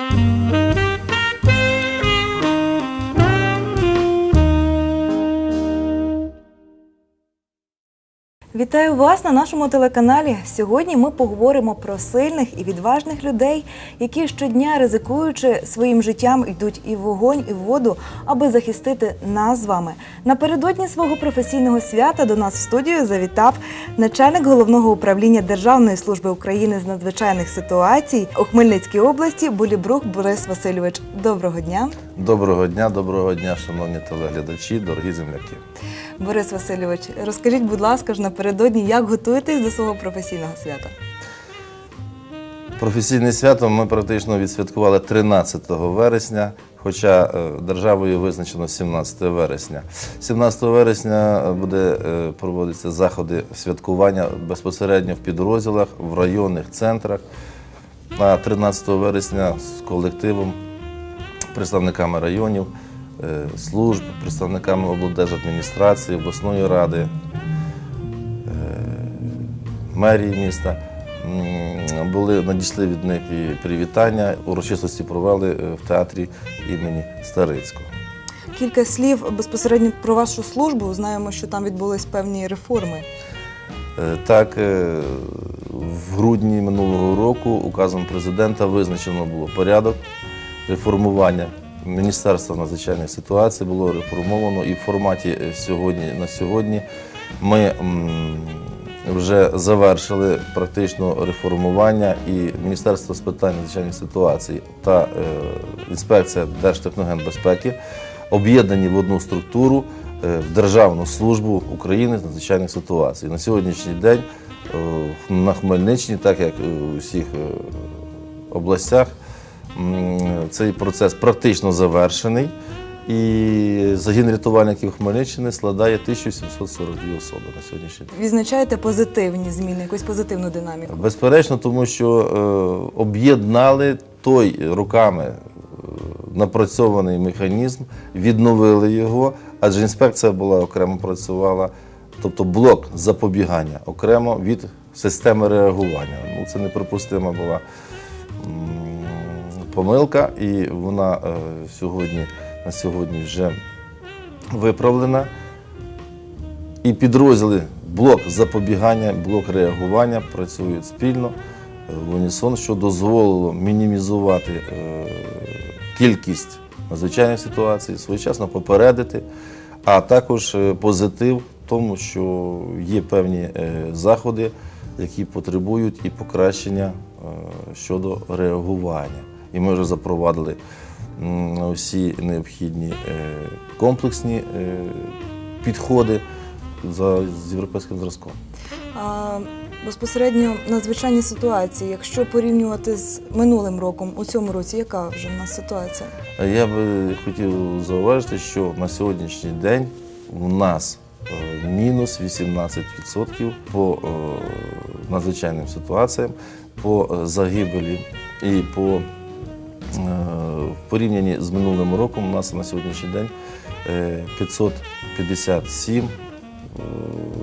Música Вітаю вас на нашому телеканалі. Сьогодні ми поговоримо про сильних і відважних людей, які щодня ризикуючи своїм життям йдуть і в вогонь, і в воду, аби захистити нас з вами. Напередодні свого професійного свята до нас в студію завітав начальник головного управління Державної служби України з надзвичайних ситуацій у Хмельницькій області Булібрук Борис Васильович. Доброго дня. Доброго дня, доброго дня, шановні телеглядачі, дорогі земляки. Борис Васильович, розкажіть, будь ласка, ж напередодні, як готуєтесь до свого професійного свята? Професійне свято ми практично відсвяткували 13 вересня, хоча е, державою визначено 17 вересня. 17 вересня е, буде е, проводитися заходи святкування безпосередньо в підрозділах, в районних центрах. А 13 вересня з колективом, представниками районів, служб, представниками облдержадміністрації, обласної ради, мерії міста. Були надійшли від них і привітання. Урочистості провели е, в театрі імені Старицького. Кілька слів безпосередньо про вашу службу. Знаємо, що там відбулись певні реформи. Е, Так, е, в грудні минулого року указом президента визначено було порядок реформування. Міністерство надзвичайних ситуацій було реформовано і в форматі е, сьогодні на сьогодні ми вже завершили практично реформування і Міністерство з питань надзвичайних ситуацій та е, інспекція Держтехногенбезпеки об'єднані в одну структуру е, в Державну службу України з надзвичайних ситуацій. На сьогоднішній день на Хмельниччині, так як у всіх областях, цей процес практично завершений. І загін рятувальників Хмельниччини складає 1742 особи на сьогоднішній день. Відзначаєте позитивні зміни, якусь позитивну динаміку. Безперечно, тому що е, об'єднали той роками е, напрацьований механізм, відновили його, адже інспекція була окремо працювала, тобто блок запобігання окремо від системи реагування. Ну, це неприпустима була помилка, і вона е, сьогодні, на сьогодні вже виправлена. І підрозділи блок запобігання, блок реагування працюють спільно е, в унісон, що дозволило мінімізувати е, кількість надзвичайних ситуацій, своєчасно попередити, а також позитив в тому, що є певні заходи, які потребують і покращення щодо реагування. І ми вже запровадили всі необхідні е, комплексні е, підходи за з європейським зразком. А, безпосередньо надзвичайні ситуації, якщо порівнювати з минулим роком, у цьому році, яка вже в нас ситуація? Я би хотів зауважити, що на сьогоднішній день у нас е, мінус 18% по надзвичайним ситуаціям, по загибелі і по порівнянні з минулим роком у нас на сьогоднішній день е, 557 е,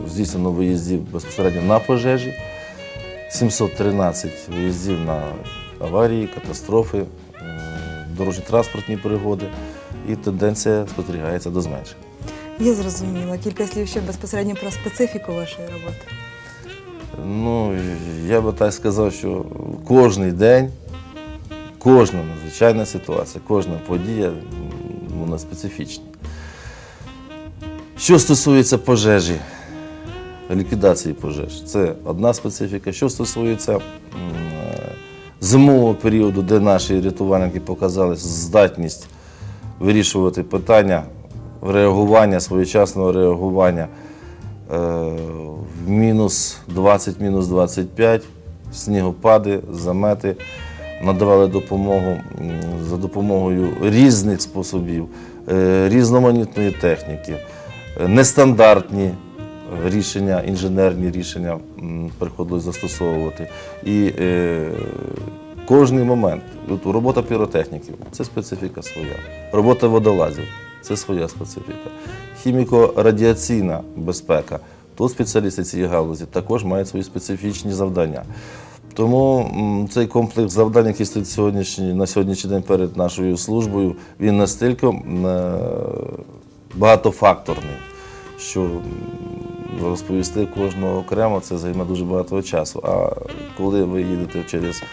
здійснено виїздів безпосередньо на пожежі, 713 виїздів на аварії, катастрофи, е, дорожньо-транспортні пригоди, і тенденція спостерігається до зменшення. Я зрозуміла. Кілька слів ще безпосередньо про специфіку вашої роботи. Ну, я би так сказав, що кожен день, кожна надзвичайна ситуація, кожна подія вона специфічна. Що стосується пожежі, ліквідації пожеж, це одна специфіка. Що стосується зимового періоду, де наші рятувальники показали здатність вирішувати питання реагування, своєчасного реагування е, в мінус 20, мінус 25, снігопади, замети, надавали допомогу за допомогою різних способів, е, різноманітної техніки, е, нестандартні рішення, інженерні рішення приходилось застосовувати. І е, кожний момент, от робота піротехніків це специфіка своя, робота водолазів це своя специфіка. Хіміко-радіаційна безпека. Тут спеціалісти цієї галузі також мають свої специфічні завдання. Тому цей комплекс завдань, який стоїть сьогоднішній, на сьогоднішній день перед нашою службою, він настільки е, багатофакторний, що розповісти кожного окремо це займе дуже багато часу. А коли ви їдете через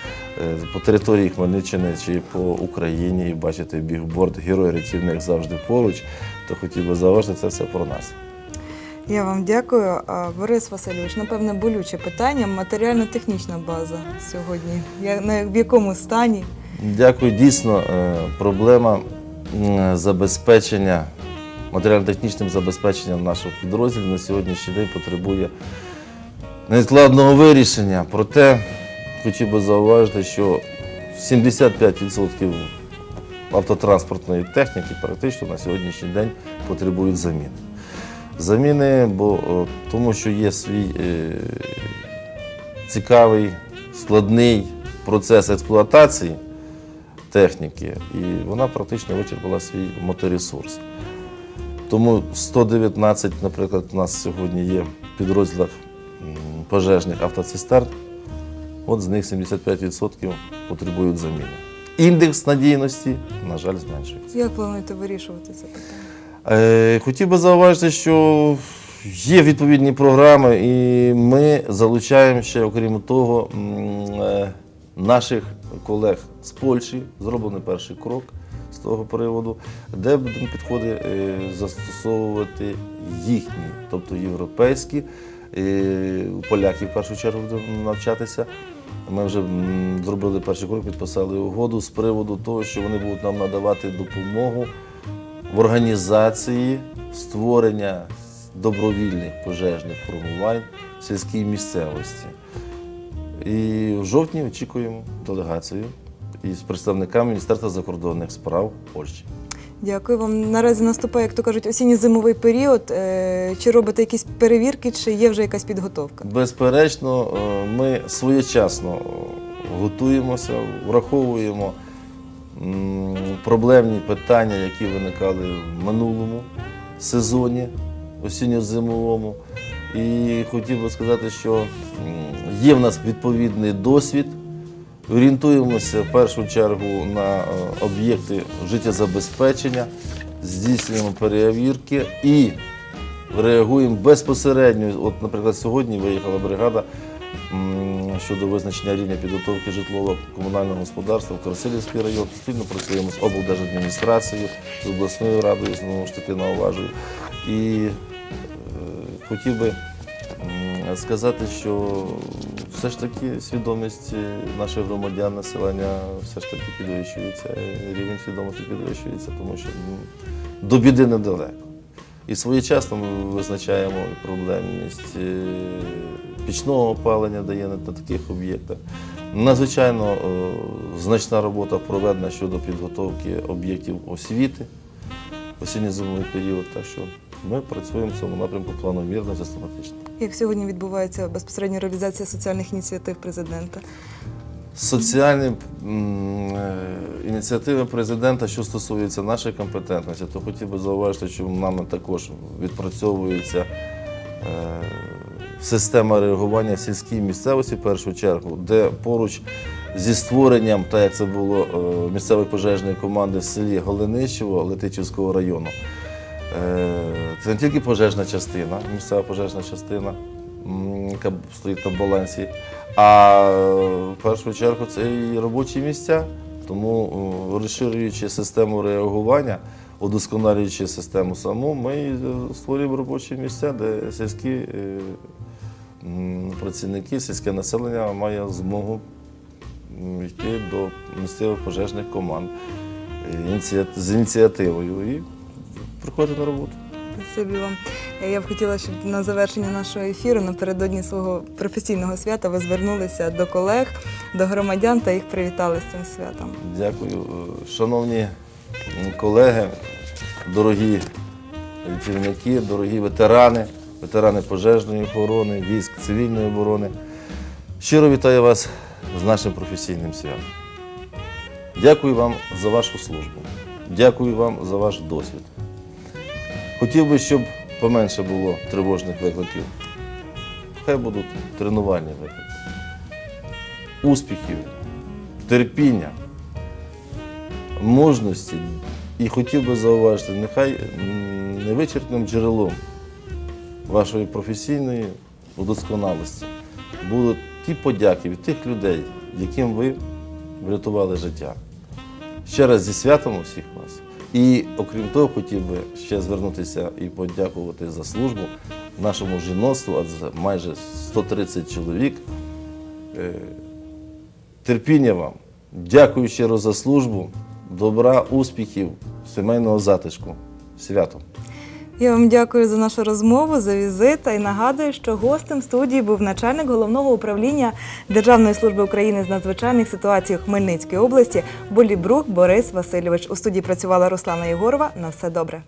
е, по території Хмельниччини чи по Україні і бачите бігборд Герой рятівник завжди поруч, то хотів би зауважити, це все про нас. Я вам дякую. Борис Васильович, напевне, болюче питання. Матеріально-технічна база сьогодні. В якому стані? Дякую. Дійсно, е, проблема забезпечення, матеріально-технічним забезпеченням нашого підрозділу на сьогоднішній день потребує невідкладного вирішення. Проте хотів би зауважити, що 75% автотранспортної техніки практично на сьогоднішній день потребують заміни. Заміни, бо тому що є свій е, цікавий, складний процес експлуатації техніки, і вона практично вичерпала свій моторесурс. Тому 119, наприклад, у нас сьогодні є в підрозділах пожежних автоцистерн, от з них 75% потребують заміни. Індекс надійності, на жаль, зменшується. Як плануєте вирішувати це питання? Е, Хотів би зауважити, що є відповідні програми, і ми залучаємо ще, окрім того, е, наших колег з Польщі. Зроблений перший крок з того приводу, де будемо підходи е, застосовувати їхні, тобто європейські. Е, Поляки в першу чергу будемо навчатися. Ми вже зробили перший крок, підписали угоду з приводу того, що вони будуть нам надавати допомогу в організації створення добровільних пожежних формувань в сільській місцевості. І в жовтні очікуємо делегацію із представниками Міністерства закордонних справ Польщі. Дякую вам. Наразі наступає, як то кажуть, осінньо-зимовий період. Е, Чи робите якісь перевірки, чи є вже якась підготовка? Безперечно, е, ми своєчасно готуємося, враховуємо проблемні питання, які виникали в минулому сезоні осінньо-зимовому. І хотів би сказати, що є в нас відповідний досвід. Орієнтуємося в першу чергу на е, об'єкти життєзабезпечення, здійснюємо перевірки і реагуємо безпосередньо. От, наприклад, сьогодні виїхала бригада щодо визначення рівня підготовки житлово-комунального господарства в Красилівський район. Спільно працюємо з облдержадміністрацією, з обласною радою, знову ж таки науважую. І е, хотів би сказати, що все ж таки свідомість е, наших громадян, населення все ж таки підвищується, е, рівень свідомості підвищується, тому що до біди недалеко. І своєчасно ми визначаємо проблемність пічного опалення, де є на таких об'єктах. Надзвичайно е, значна робота проведена щодо підготовки об'єктів освіти в осінньо-зимовий період. Так що ми працюємо в цьому напрямку планомірно і систематично. Як сьогодні відбувається безпосередньо реалізація соціальних ініціатив президента? Соціальні е, ініціативи президента, що стосуються нашої компетентності, то хотів би зауважити, що нами також відпрацьовується е, система реагування в сільській місцевості в першу чергу, де поруч зі створенням, так як це було е, місцевої пожежної команди в селі Голинищево Летичівського району. Е, Це не тільки пожежна частина, місцева пожежна частина, яка стоїть на балансі, а в першу чергу це і робочі місця. Тому е, розширюючи систему реагування, удосконалюючи систему саму, ми створюємо робочі місця, де сільські працівники, сільське населення має змогу йти до місцевих пожежних команд е, з ініціативою і приходити на роботу. Спасибі вам. Я б хотіла, щоб на завершення нашого ефіру напередодні свого професійного свята ви звернулися до колег, до громадян та їх привітали з цим святом. Дякую. Е, Шановні колеги, дорогі рятівники, дорогі ветерани, ветерани пожежної охорони, військ цивільної оборони. Щиро вітаю вас з нашим професійним святом. Дякую вам за вашу службу. Дякую вам за ваш досвід. Хотів би, щоб поменше було тривожних викликів. Хай будуть тренувальні виклики. успіхів, терпіння, мужності. І хотів би зауважити, нехай невичерпним джерелом вашої професійної удосконалості будуть ті подяки від тих людей, яким ви врятували життя. Ще раз зі святом усіх вас. І окрім того, хотів би ще звернутися і подякувати за службу нашому жіноцтву, а майже 130 чоловік. Е, Терпіння вам. Дякую щиро за службу, добра, успіхів, сімейного затишку. Святом! Я вам дякую за нашу розмову, за візит. і нагадую, що гостем студії був начальник головного управління Державної служби України з надзвичайних ситуацій у Хмельницькій області Болібрук Борис Васильович. У студії працювала Руслана Єгорова. На все добре.